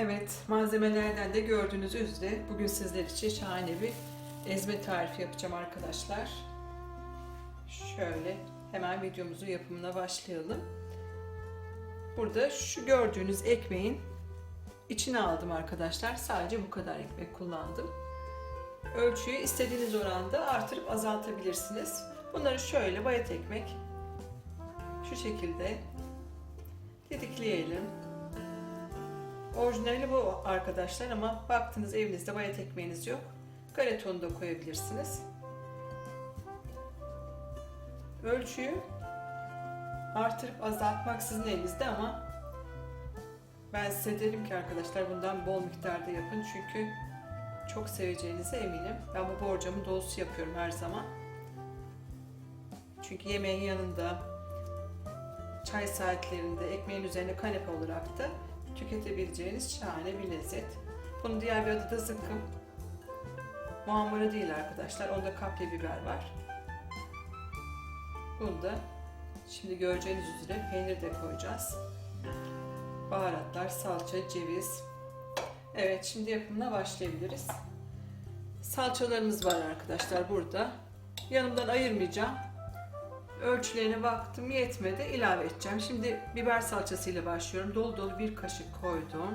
Evet, malzemelerden de gördüğünüz üzere bugün sizler için şahane bir ezme tarifi yapacağım arkadaşlar. Şöyle hemen videomuzun yapımına başlayalım. Burada şu gördüğünüz ekmeğin içine aldım arkadaşlar. Sadece bu kadar ekmek kullandım. Ölçüyü istediğiniz oranda artırıp azaltabilirsiniz. Bunları şöyle bayat ekmek şu şekilde didikleyelim. Orijinali bu arkadaşlar ama baktınız evinizde bayat ekmeğiniz yok. Galetonu da koyabilirsiniz. Ölçüyü artırıp azaltmak sizin elinizde ama ben size derim ki arkadaşlar bundan bol miktarda yapın çünkü çok seveceğinize eminim. Ben bu borcamı dolusu yapıyorum her zaman. Çünkü yemeğin yanında çay saatlerinde ekmeğin üzerine kanepe olarak da tüketebileceğiniz şahane bir lezzet. Bunun diğer bir adı da zıkkım. Muhammara değil arkadaşlar. Onda kapya biber var. Bunda şimdi göreceğiniz üzere peynir de koyacağız. Baharatlar, salça, ceviz. Evet şimdi yapımına başlayabiliriz. Salçalarımız var arkadaşlar burada. Yanımdan ayırmayacağım. Ölçülerine baktım yetmedi ilave edeceğim. Şimdi biber salçasıyla başlıyorum. Dolu dolu bir kaşık koydum.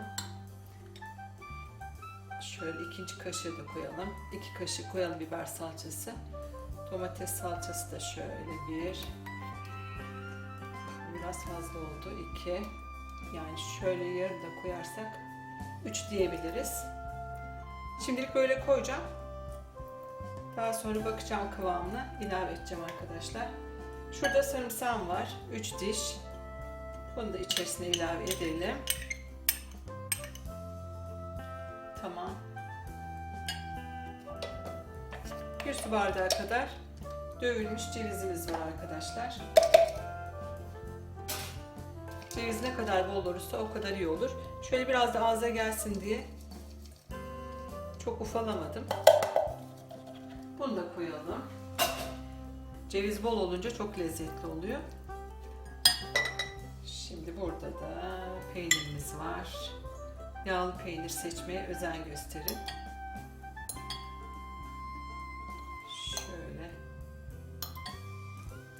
Şöyle ikinci kaşığı da koyalım. İki kaşık koyalım biber salçası. Domates salçası da şöyle bir. Biraz fazla oldu. iki. Yani şöyle yarım da koyarsak üç diyebiliriz. Şimdilik böyle koyacağım. Daha sonra bakacağım kıvamına ilave edeceğim arkadaşlar. Şurada sarımsağım var. 3 diş. Bunu da içerisine ilave edelim. Tamam. Bir su bardağı kadar dövülmüş cevizimiz var arkadaşlar. Ceviz ne kadar bol olursa o kadar iyi olur. Şöyle biraz da ağza gelsin diye çok ufalamadım. Bunu da koyalım. Ceviz bol olunca çok lezzetli oluyor. Şimdi burada da peynirimiz var. Yağlı peynir seçmeye özen gösterin. Şöyle.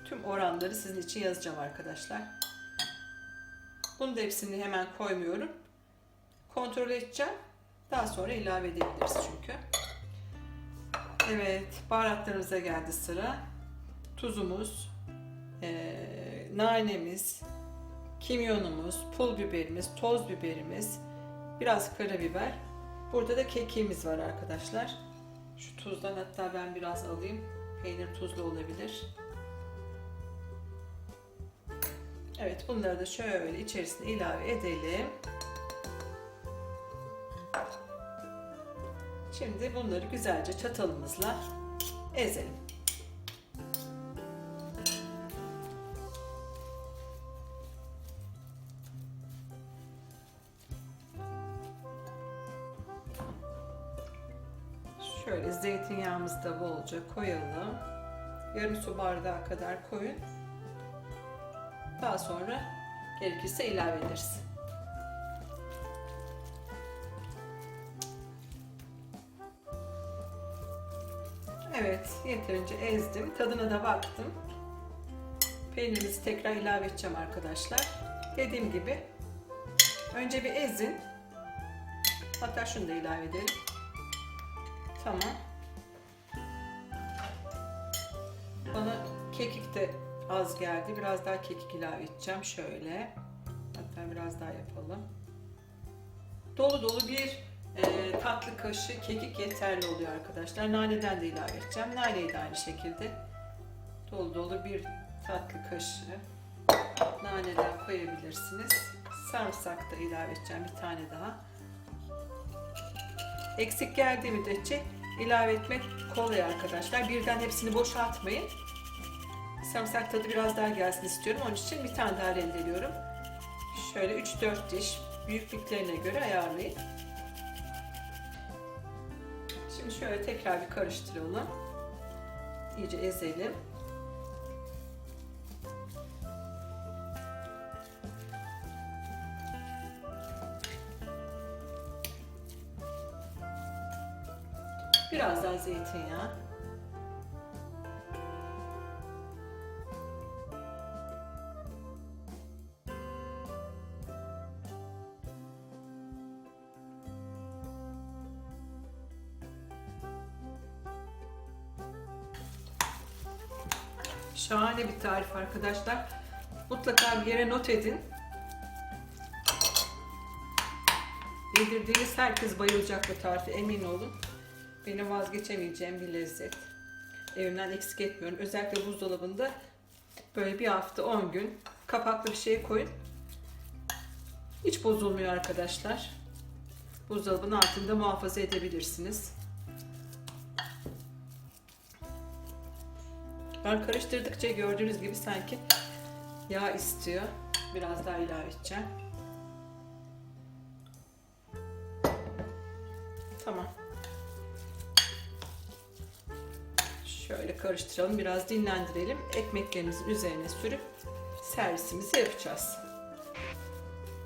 Tüm oranları sizin için yazacağım arkadaşlar. Bunu da hepsini hemen koymuyorum. Kontrol edeceğim. Daha sonra ilave edebiliriz çünkü. Evet, baharatlarımıza geldi sıra tuzumuz, e, nanemiz, kimyonumuz, pul biberimiz, toz biberimiz, biraz karabiber. Burada da kekiğimiz var arkadaşlar. Şu tuzdan hatta ben biraz alayım. Peynir tuzlu olabilir. Evet bunları da şöyle içerisine ilave edelim. Şimdi bunları güzelce çatalımızla ezelim. Şöyle zeytinyağımızı da bolca koyalım. Yarım su bardağı kadar koyun. Daha sonra gerekirse ilave ederiz. Evet, yeterince ezdim. Tadına da baktım. Peynirimizi tekrar ilave edeceğim arkadaşlar. Dediğim gibi önce bir ezin. Hatta şunu da ilave edelim. Tamam. Bana kekik de az geldi. Biraz daha kekik ilave edeceğim. Şöyle. Hatta biraz daha yapalım. Dolu dolu bir e, tatlı kaşığı kekik yeterli oluyor arkadaşlar. Naneden de ilave edeceğim. Naneyi de aynı şekilde. Dolu dolu bir tatlı kaşığı naneden koyabilirsiniz. Sarımsak da ilave edeceğim bir tane daha. Eksik geldiği müddetçe ilave etmek kolay arkadaşlar. Birden hepsini boşaltmayın. Sarımsak tadı biraz daha gelsin istiyorum. Onun için bir tane daha rendeliyorum. Şöyle 3-4 diş büyüklüklerine göre ayarlayın. Şimdi şöyle tekrar bir karıştıralım. İyice ezelim. Biraz daha zeytinyağı. Şahane bir tarif arkadaşlar. Mutlaka bir yere not edin. Yedirdiğiniz herkes bayılacak bu tarife emin olun. Benim vazgeçemeyeceğim bir lezzet. Evimden eksik etmiyorum. Özellikle buzdolabında böyle bir hafta 10 gün kapaklı bir şey koyun. Hiç bozulmuyor arkadaşlar. Buzdolabının altında muhafaza edebilirsiniz. Ben karıştırdıkça gördüğünüz gibi sanki yağ istiyor. Biraz daha ilave edeceğim. Tamam. Karıştıralım, biraz dinlendirelim. Ekmeklerimizin üzerine sürüp servisimizi yapacağız.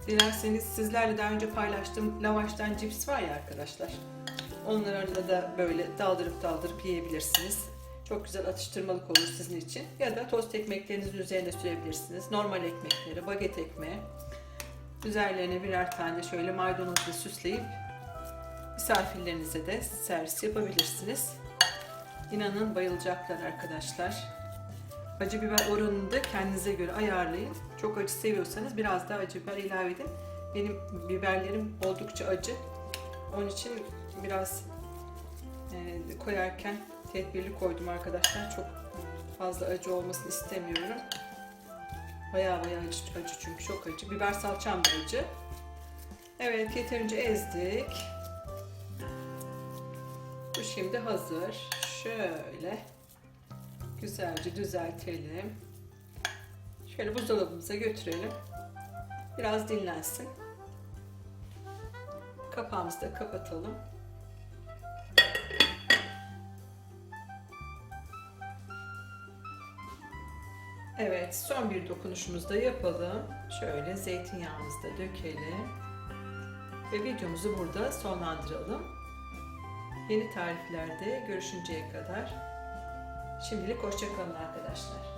Dilerseniz sizlerle daha önce paylaştığım lavaştan cips var ya arkadaşlar. Onlarla da böyle daldırıp daldırıp yiyebilirsiniz. Çok güzel atıştırmalık olur sizin için. Ya da tost ekmeklerinizin üzerine sürebilirsiniz. Normal ekmekleri, baget ekmeği. Üzerlerine birer tane şöyle maydanozla süsleyip misafirlerinize de servis yapabilirsiniz. İnanın bayılacaklar arkadaşlar. Acı biber oranını da kendinize göre ayarlayın. Çok acı seviyorsanız biraz daha acı biber ilave edin. Benim biberlerim oldukça acı. Onun için biraz e, koyarken tedbirli koydum arkadaşlar. Çok fazla acı olmasını istemiyorum. Baya baya acı, acı çünkü çok acı. Biber salçam da acı. Evet yeterince ezdik. Bu şimdi hazır. Şöyle güzelce düzeltelim. Şöyle buzdolabımıza götürelim. Biraz dinlensin. Kapağımızı da kapatalım. Evet, son bir dokunuşumuzu da yapalım. Şöyle zeytinyağımızı da dökelim. Ve videomuzu burada sonlandıralım. Yeni tariflerde görüşünceye kadar şimdilik hoşçakalın arkadaşlar.